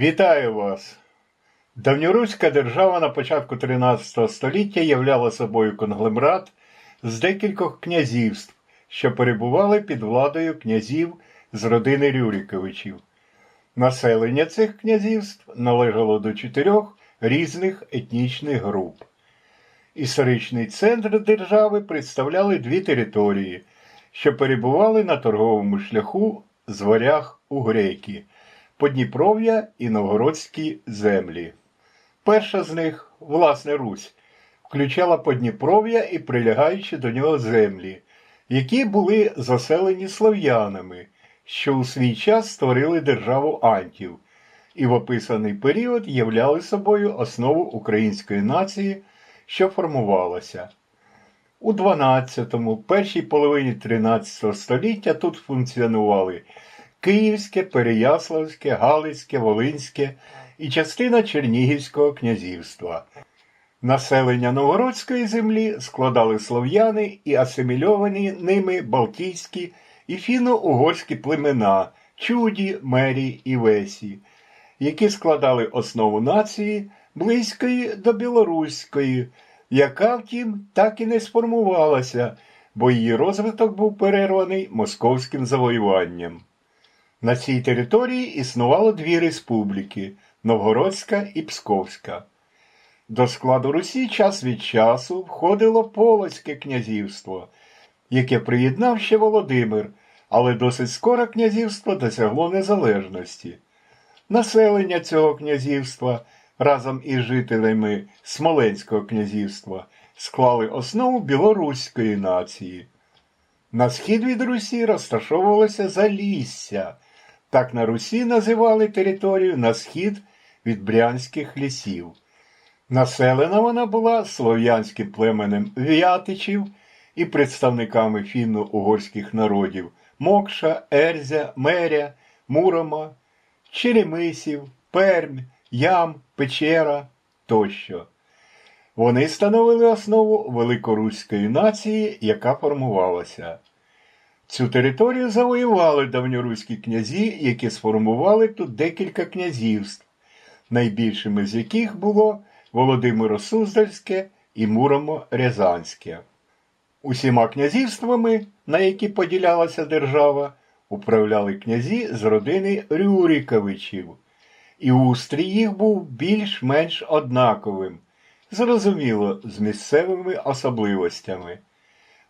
Вітаю вас! Давньоруська держава на початку 13 століття являла собою конгломерат з декількох князівств, що перебували під владою князів з родини Рюриковичів. Населення цих князівств належало до чотирьох різних етнічних груп. Історичний центр держави представляли дві території, що перебували на торговому шляху з варяг у греки – Подніпров'я і Новгородські землі. Перша з них, власне Русь, включала Подніпров'я і прилягаючі до нього землі, які були заселені слов'янами, що у свій час створили державу Антів, і в описаний період являли собою основу української нації, що формувалася. У 12-му, першій половині 13 століття тут функціонували Київське, Переяславське, Галицьке, Волинське і частина Чернігівського князівства. Населення Новгородської землі складали слов'яни і асимільовані ними балтійські і фіно-угорські племена Чуді, Мері і Весі, які складали основу нації близької до білоруської, яка, втім, так і не сформувалася, бо її розвиток був перерваний московським завоюванням. На цій території існувало дві республіки Новгородська і Псковська. До складу Русі час від часу входило Полоцьке князівство, яке приєднав ще Володимир, але досить скоро князівство досягло незалежності. Населення цього князівства разом із жителями Смоленського князівства склали основу білоруської нації. На схід від Русі розташовувалося Залісся. Так на Русі називали територію на схід від Брянських лісів. Населена вона була слов'янським племенем В'ятичів і представниками фінно-угорських народів Мокша, Ерзя, Меря, Мурома, Черемисів, Пермь, Ям, Печера тощо. Вони становили основу великоруської нації, яка формувалася. Цю територію завоювали давньоруські князі, які сформували тут декілька князівств, найбільшими з яких було Володимиро Суздальське і Муромо Рязанське. Усіма князівствами, на які поділялася держава, управляли князі з родини Рюриковичів, і устрій їх був більш-менш однаковим, зрозуміло, з місцевими особливостями.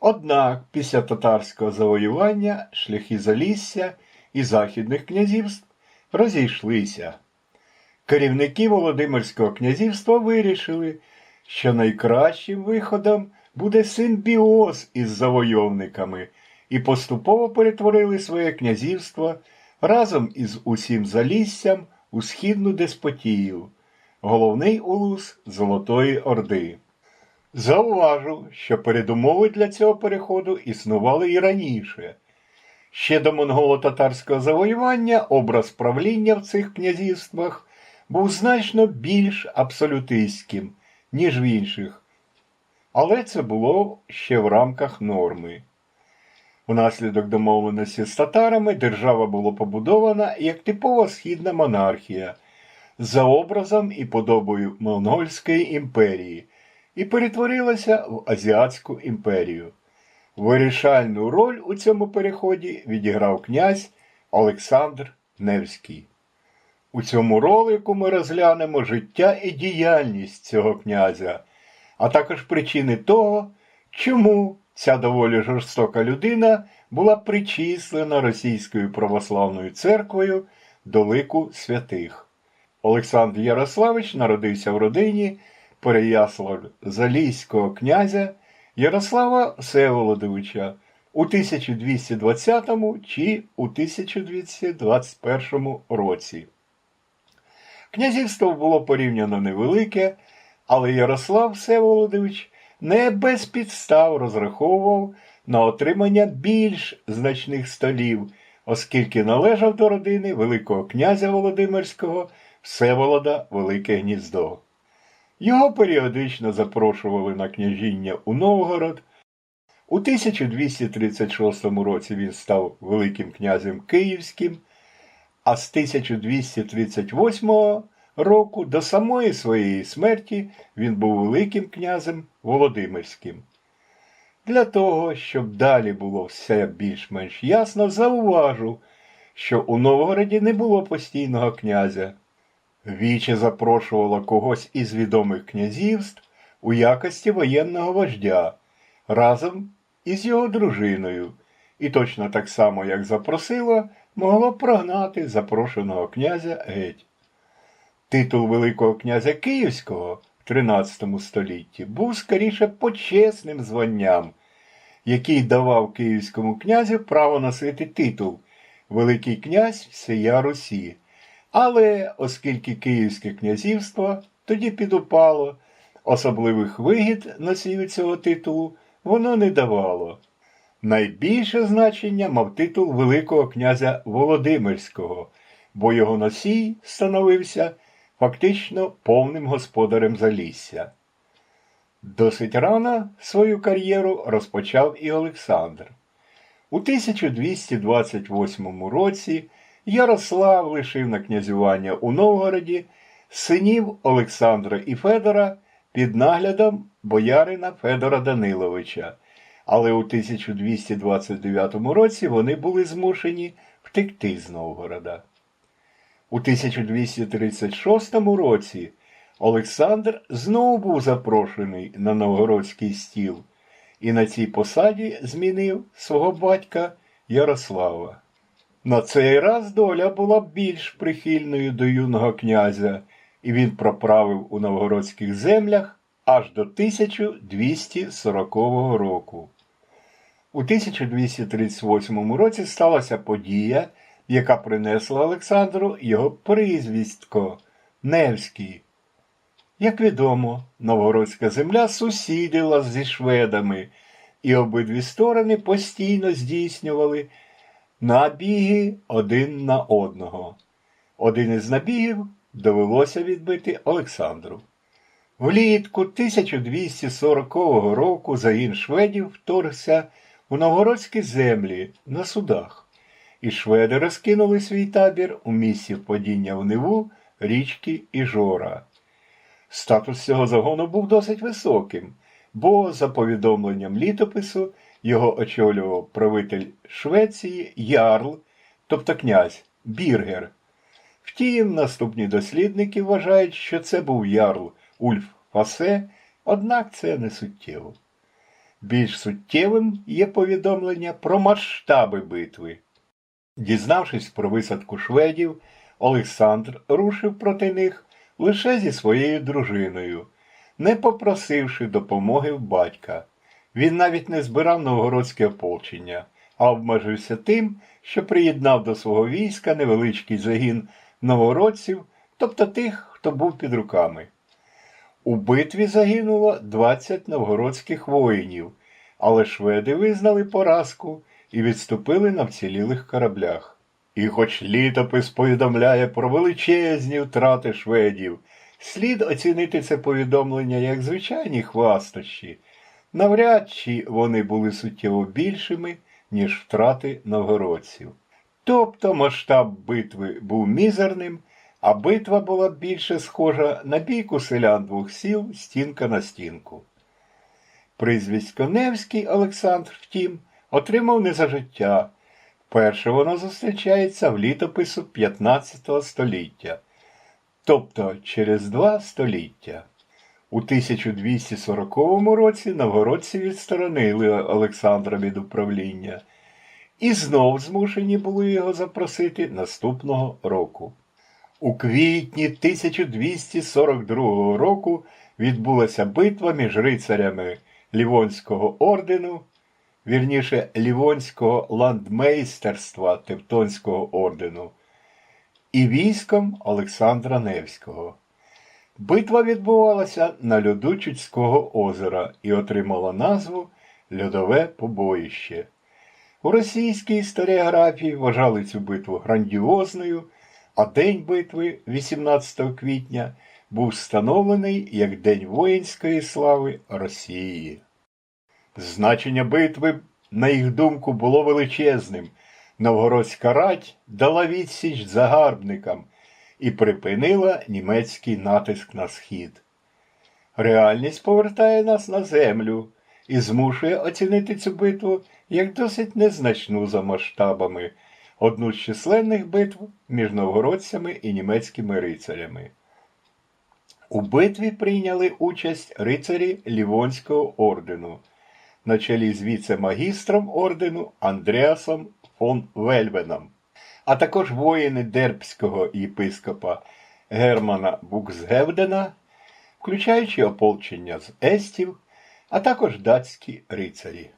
Однак після татарського завоювання шляхи Залісся і західних князівств розійшлися. Керівники Володимирського князівства вирішили, що найкращим виходом буде симбіоз із завойовниками і поступово перетворили своє князівство разом із усім Заліссям у східну деспотію, головний улус Золотої Орди. Зауважу, що передумови для цього переходу існували і раніше. Ще до монголо-татарського завоювання образ правління в цих князівствах був значно більш абсолютистським, ніж в інших, але це було ще в рамках норми. Унаслідок домовленості з татарами держава була побудована як типова східна монархія за образом і подобою Монгольської імперії і перетворилася в Азіатську імперію. Вирішальну роль у цьому переході відіграв князь Олександр Невський. У цьому ролику ми розглянемо життя і діяльність цього князя, а також причини того, чому ця доволі жорстока людина була причислена Російською православною церквою до лику святих. Олександр Ярославич народився в родині Переяслав Залійського князя Ярослава Всеволодовича у 1220 чи у 1221 році. Князівство було порівняно невелике, але Ярослав Всеволодович не без підстав розраховував на отримання більш значних столів, оскільки належав до родини Великого князя Володимирського Всеволода Велике Гніздо. Його періодично запрошували на княжіння у Новгород. У 1236 році він став Великим князем Київським, а з 1238 року до самої своєї смерті він був Великим князем Володимирським. Для того, щоб далі було все більш-менш ясно, зауважу, що у Новгороді не було постійного князя. Віче запрошувала когось із відомих князівств у якості воєнного вождя разом із його дружиною, і точно так само, як запросила, могло прогнати запрошеного князя геть. Титул Великого князя Київського в 13 столітті був скоріше почесним званням, який давав київському князю право носити титул Великий князь всея Русі. Але оскільки Київське князівство тоді підупало, особливих вигід носію цього титулу воно не давало. Найбільше значення мав титул Великого князя Володимирського, бо його носій становився фактично повним господарем Залісся. Досить рано свою кар'єру розпочав і Олександр. У 1228 році Ярослав лишив на князювання у Новгороді синів Олександра і Федора під наглядом боярина Федора Даниловича, але у 1229 році вони були змушені втекти з Новгорода. У 1236 році Олександр знову був запрошений на новгородський стіл і на цій посаді змінив свого батька Ярослава. На цей раз доля була більш прихильною до юного князя, і він проправив у новгородських землях аж до 1240 року. У 1238 році сталася подія, яка принесла Олександру його прізвістко Невський. Як відомо, новгородська земля сусідила зі шведами, і обидві сторони постійно здійснювали набіги один на одного. Один із набігів довелося відбити Олександру. Влітку 1240 року загін шведів вторгся у новгородські землі на судах, і шведи розкинули свій табір у місці впадіння в Неву річки Іжора. Статус цього загону був досить високим, бо, за повідомленням літопису, його очолював правитель Швеції Ярл, тобто князь Біргер. Втім, наступні дослідники вважають, що це був ярл Ульф Фасе, однак це не суттєво. Більш суттєвим є повідомлення про масштаби битви. Дізнавшись про висадку шведів, Олександр рушив проти них лише зі своєю дружиною, не попросивши допомоги в батька. Він навіть не збирав новгородське ополчення, а обмежився тим, що приєднав до свого війська невеличкий загін новгородців, тобто тих, хто був під руками. У битві загинуло 20 новгородських воїнів, але шведи визнали поразку і відступили на вцілілих кораблях. І хоч літопис повідомляє про величезні втрати шведів, слід оцінити це повідомлення як звичайні хвастощі. Навряд чи вони були суттєво більшими, ніж втрати новгородців. Тобто масштаб битви був мізерним, а битва була більше схожа на бійку селян двох сіл стінка на стінку. Прізвисько Невський Олександр, втім, отримав не за життя. Перше воно зустрічається в літопису 15 століття, тобто через два століття. У 1240 році новгородці відсторонили Олександра від управління і знов змушені були його запросити наступного року. У квітні 1242 року відбулася битва між рицарями Лівонського ордену, вірніше Лівонського ландмейстерства Тевтонського ордену і військом Олександра Невського. Битва відбувалася на льоду Чудського озера і отримала назву Льодове побоїще. У російській історіографії вважали цю битву грандіозною, а день битви 18 квітня був встановлений як День воїнської слави Росії. Значення битви, на їх думку, було величезним. Новгородська рать дала відсіч загарбникам і припинила німецький натиск на схід. Реальність повертає нас на землю і змушує оцінити цю битву як досить незначну за масштабами, одну з численних битв між новгородцями і німецькими рицарями. У битві прийняли участь рицарі Лівонського ордену на чолі з віце-магістром ордену Андреасом фон Вельбеном, а також воїни дербського єпископа Германа Буксгевдена, включаючи ополчення з естів, а також датські рицарі.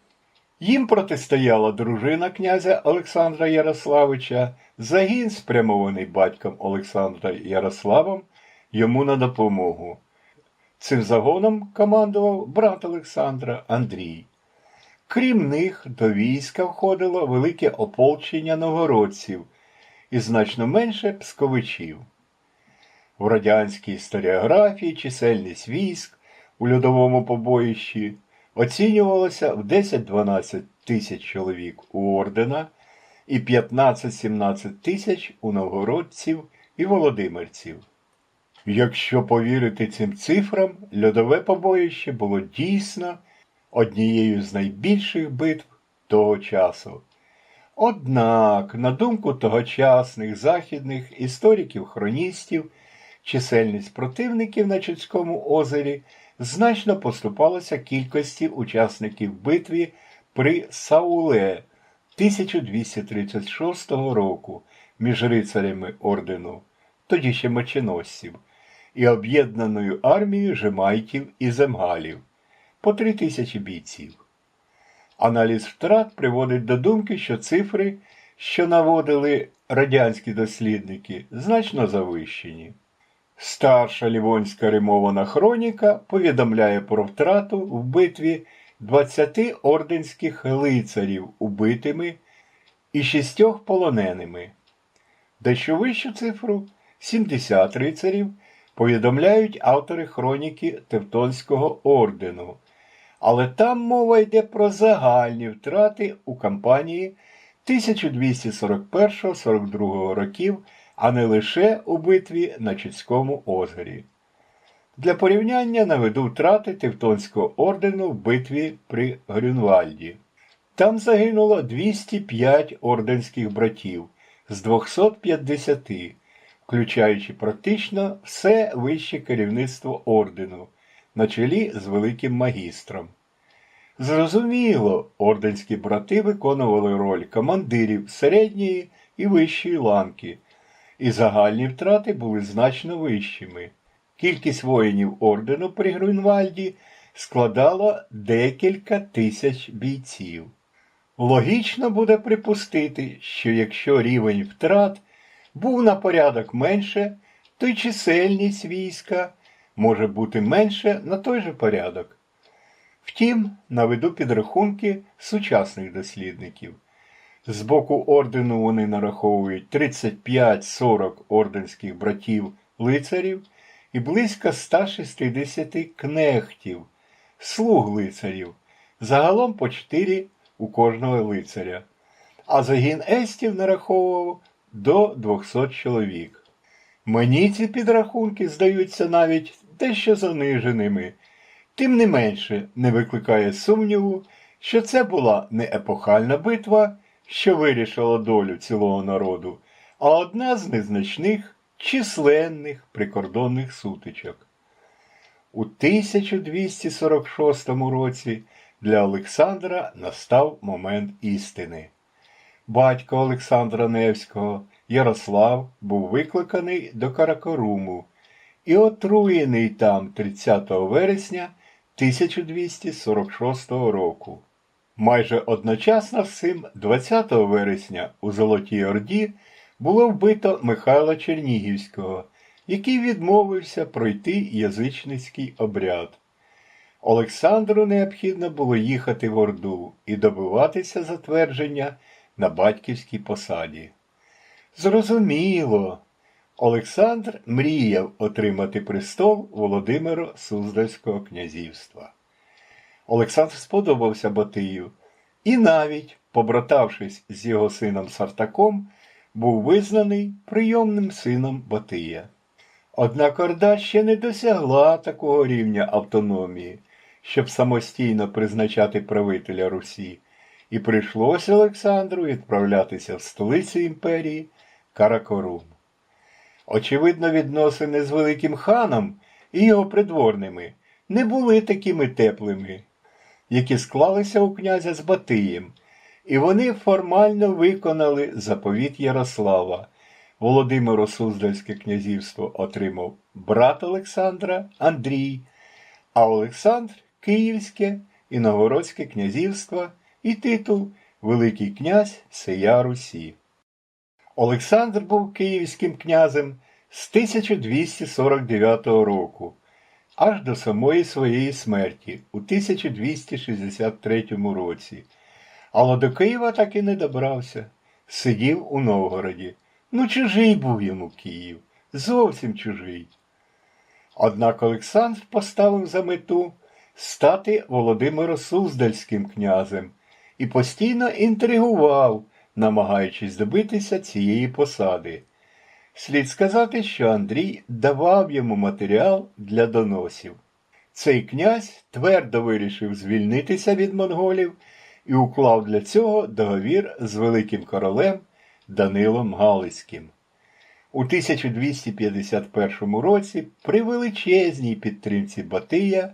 Їм протистояла дружина князя Олександра Ярославича, загін, спрямований батьком Олександра Ярославом, йому на допомогу. Цим загоном командував брат Олександра Андрій. Крім них, до війська входило велике ополчення новгородців і значно менше псковичів. В радянській історіографії чисельність військ у льодовому побоїщі оцінювалася в 10-12 тисяч чоловік у ордена і 15-17 тисяч у новгородців і володимирців. Якщо повірити цим цифрам, льодове побоїще було дійсно однією з найбільших битв того часу. Однак, на думку тогочасних західних істориків-хроністів, чисельність противників на Чудському озері значно поступалася кількості учасників битві при Сауле 1236 року між рицарями ордену, тоді ще меченосців, і об'єднаною армією жемайтів і земгалів по три тисячі бійців. Аналіз втрат приводить до думки, що цифри, що наводили радянські дослідники, значно завищені. Старша лівонська римована хроніка повідомляє про втрату в битві 20 орденських лицарів убитими і шістьох полоненими. Дещо вищу цифру 70 рицарів повідомляють автори хроніки Тевтонського ордену, але там мова йде про загальні втрати у кампанії 1241-42 років, а не лише у битві на Чудському озері. Для порівняння наведу втрати Тевтонського ордену в битві при Грюнвальді. Там загинуло 205 орденських братів з 250, включаючи практично все вище керівництво ордену на чолі з великим магістром. Зрозуміло, орденські брати виконували роль командирів середньої і вищої ланки, і загальні втрати були значно вищими. Кількість воїнів ордену при Грюнвальді складала декілька тисяч бійців. Логічно буде припустити, що якщо рівень втрат був на порядок менше, то й чисельність війська може бути менше на той же порядок. Втім, наведу підрахунки сучасних дослідників. З боку ордену вони нараховують 35-40 орденських братів лицарів і близько 160 кнехтів, слуг лицарів, загалом по 4 у кожного лицаря, а загін естів нараховував до 200 чоловік. Мені ці підрахунки здаються навіть дещо заниженими, тим не менше не викликає сумніву, що це була не епохальна битва, що вирішила долю цілого народу, а одна з незначних численних прикордонних сутичок. У 1246 році для Олександра настав момент істини. Батько Олександра Невського, Ярослав, був викликаний до Каракоруму і отруєний там 30 вересня 1246 року. Майже одночасно з цим 20 вересня у Золотій Орді було вбито Михайла Чернігівського, який відмовився пройти язичницький обряд. Олександру необхідно було їхати в Орду і добиватися затвердження на батьківській посаді. Зрозуміло, Олександр мріяв отримати престол Володимира Суздальського князівства. Олександр сподобався Батию і навіть побратавшись з його сином Сартаком, був визнаний прийомним сином Батия. Однак Орда ще не досягла такого рівня автономії, щоб самостійно призначати правителя Русі, і прийшлося Олександру відправлятися в столицю імперії Каракорум. Очевидно, відносини з Великим ханом і його придворними не були такими теплими, які склалися у князя з Батиєм, і вони формально виконали заповіт Ярослава. Володимиро Суздальське князівство отримав брат Олександра Андрій, а Олександр Київське і Новгородське князівство і титул Великий князь Сия Русі. Олександр був київським князем з 1249 року аж до самої своєї смерті у 1263 році. Але до Києва так і не добрався. Сидів у Новгороді. Ну, чужий був йому Київ, зовсім чужий. Однак Олександр поставив за мету стати Володимиро Суздальським князем і постійно інтригував, намагаючись добитися цієї посади. Слід сказати, що Андрій давав йому матеріал для доносів. Цей князь твердо вирішив звільнитися від монголів і уклав для цього договір з великим королем Данилом Галицьким. У 1251 році при величезній підтримці Батия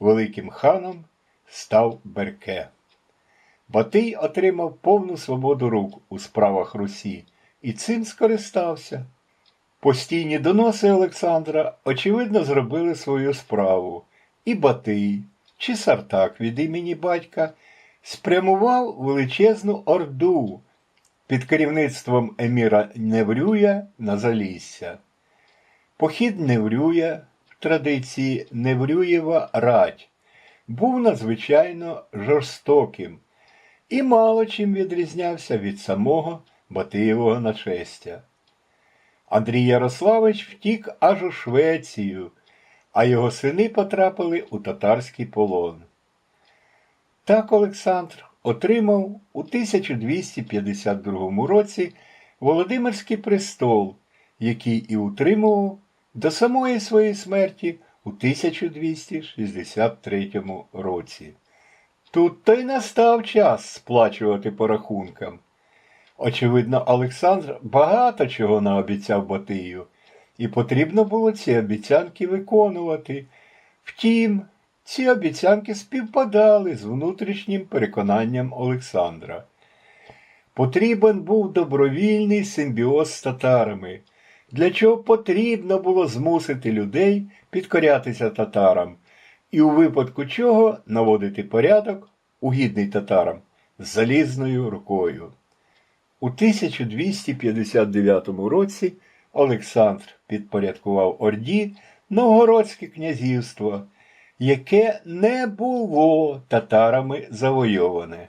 великим ханом став Берке. Батий отримав повну свободу рук у справах Русі і цим скористався. Постійні доноси Олександра, очевидно, зробили свою справу, і Батий, чи Сартак від імені батька, спрямував величезну орду під керівництвом еміра Неврюя на Залісся. Похід Неврюя в традиції Неврюєва рать був надзвичайно жорстоким і мало чим відрізнявся від самого Батиєвого нашестя. Андрій Ярославич втік аж у Швецію, а його сини потрапили у татарський полон. Так Олександр отримав у 1252 році Володимирський престол, який і утримував до самої своєї смерті у 1263 році. Тут то й настав час сплачувати по рахункам. Очевидно, Олександр багато чого наобіцяв Батию, і потрібно було ці обіцянки виконувати. Втім, ці обіцянки співпадали з внутрішнім переконанням Олександра. Потрібен був добровільний симбіоз з татарами, для чого потрібно було змусити людей підкорятися татарам, і у випадку чого наводити порядок угідний татарам залізною рукою. У 1259 році Олександр підпорядкував Орді Новгородське князівство, яке не було татарами завойоване.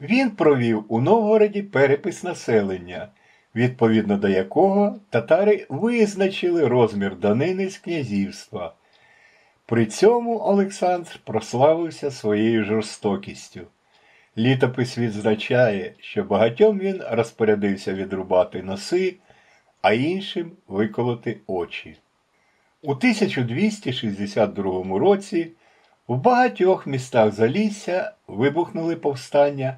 Він провів у Новгороді перепис населення, відповідно до якого татари визначили розмір данини з князівства. При цьому Олександр прославився своєю жорстокістю. Літопис відзначає, що багатьом він розпорядився відрубати носи, а іншим виколоти очі. У 1262 році в багатьох містах Залісся вибухнули повстання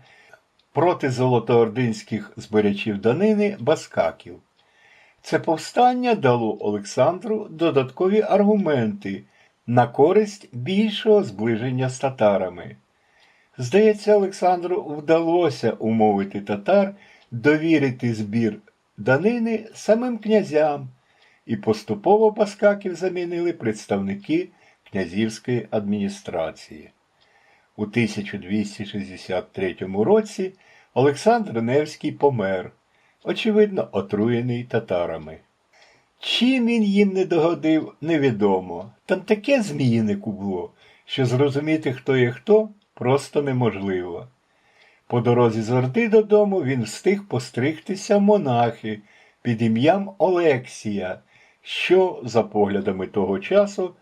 проти золотоординських збирачів данини баскаків. Це повстання дало Олександру додаткові аргументи на користь більшого зближення з татарами. Здається, Олександру вдалося умовити татар довірити збір данини самим князям, і поступово баскаків замінили представники князівської адміністрації. У 1263 році Олександр Невський помер, очевидно, отруєний татарами. Чим він їм не догодив, невідомо. Там таке зміїнику було, що зрозуміти, хто є хто, просто неможливо. По дорозі з Орди додому він встиг постригтися монахи під ім'ям Олексія, що, за поглядами того часу,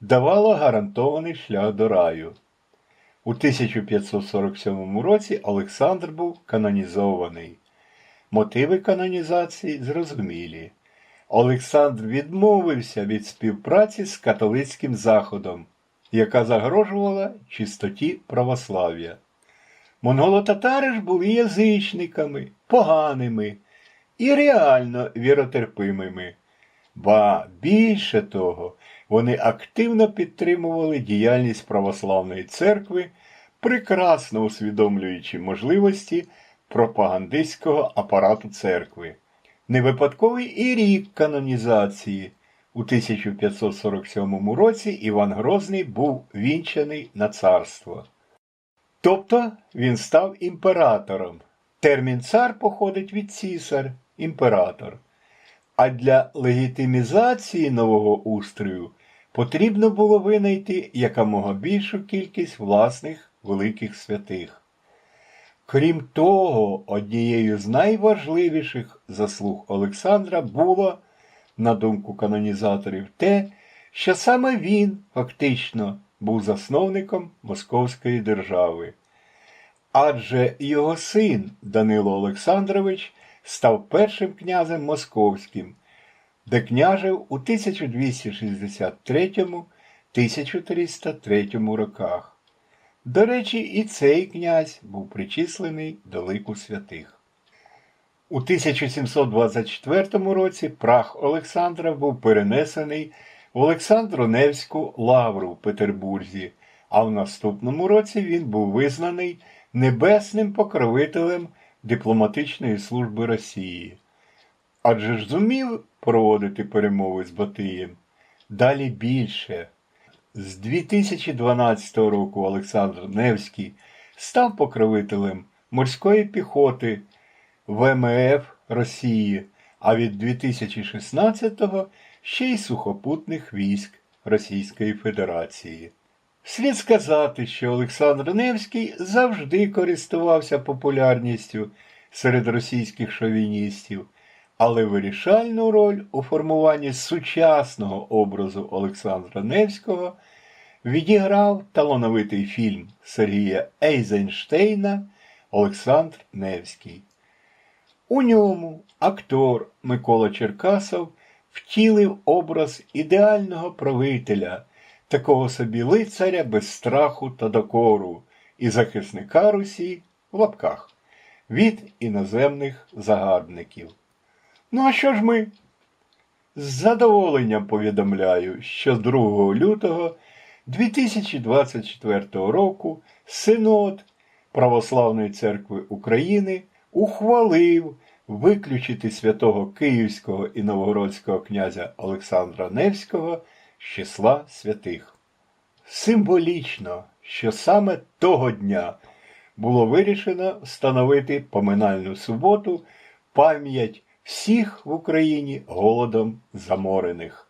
давало гарантований шлях до раю. У 1547 році Олександр був канонізований. Мотиви канонізації зрозумілі. Олександр відмовився від співпраці з католицьким заходом, яка загрожувала чистоті православ'я. Монголо-татари ж були язичниками, поганими і реально віротерпимими. Ба більше того, вони активно підтримували діяльність православної церкви, прекрасно усвідомлюючи можливості пропагандистського апарату церкви. Не випадковий і рік канонізації. У 1547 році Іван Грозний був вінчаний на царство. Тобто він став імператором. Термін цар походить від цісар, імператор. А для легітимізації нового устрою потрібно було винайти якомога більшу кількість власних великих святих. Крім того, однією з найважливіших заслуг Олександра було, на думку канонізаторів, те, що саме він фактично був засновником Московської держави. Адже його син Данило Олександрович став першим князем московським, де княжив у 1263-1303 роках. До речі, і цей князь був причислений до лику святих. У 1724 році прах Олександра був перенесений в Олександру Невську лавру в Петербурзі, а в наступному році він був визнаний небесним покровителем дипломатичної служби Росії. Адже ж зумів проводити перемови з Батиєм. Далі більше. З 2012 року Олександр Невський став покровителем морської піхоти ВМФ Росії, а від 2016-го ще й сухопутних військ Російської Федерації. Слід сказати, що Олександр Невський завжди користувався популярністю серед російських шовіністів, але вирішальну роль у формуванні сучасного образу Олександра Невського відіграв талановитий фільм Сергія Ейзенштейна Олександр Невський. У ньому актор Микола Черкасов втілив образ ідеального правителя, такого собі лицаря без страху та докору і захисника Русі в лапках від іноземних загарбників. Ну а що ж ми? З задоволенням повідомляю, що 2 лютого 2024 року Синод Православної церкви України ухвалив виключити святого Київського і Новгородського князя Олександра Невського з числа святих. Символічно, що саме того дня було вирішено встановити поминальну суботу пам'ять всіх в Україні голодом заморених.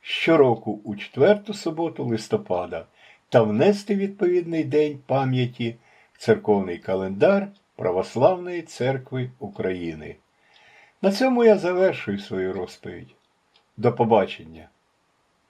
Щороку у четверту суботу листопада та внести відповідний день пам'яті в церковний календар Православної церкви України. На цьому я завершую свою розповідь. До побачення!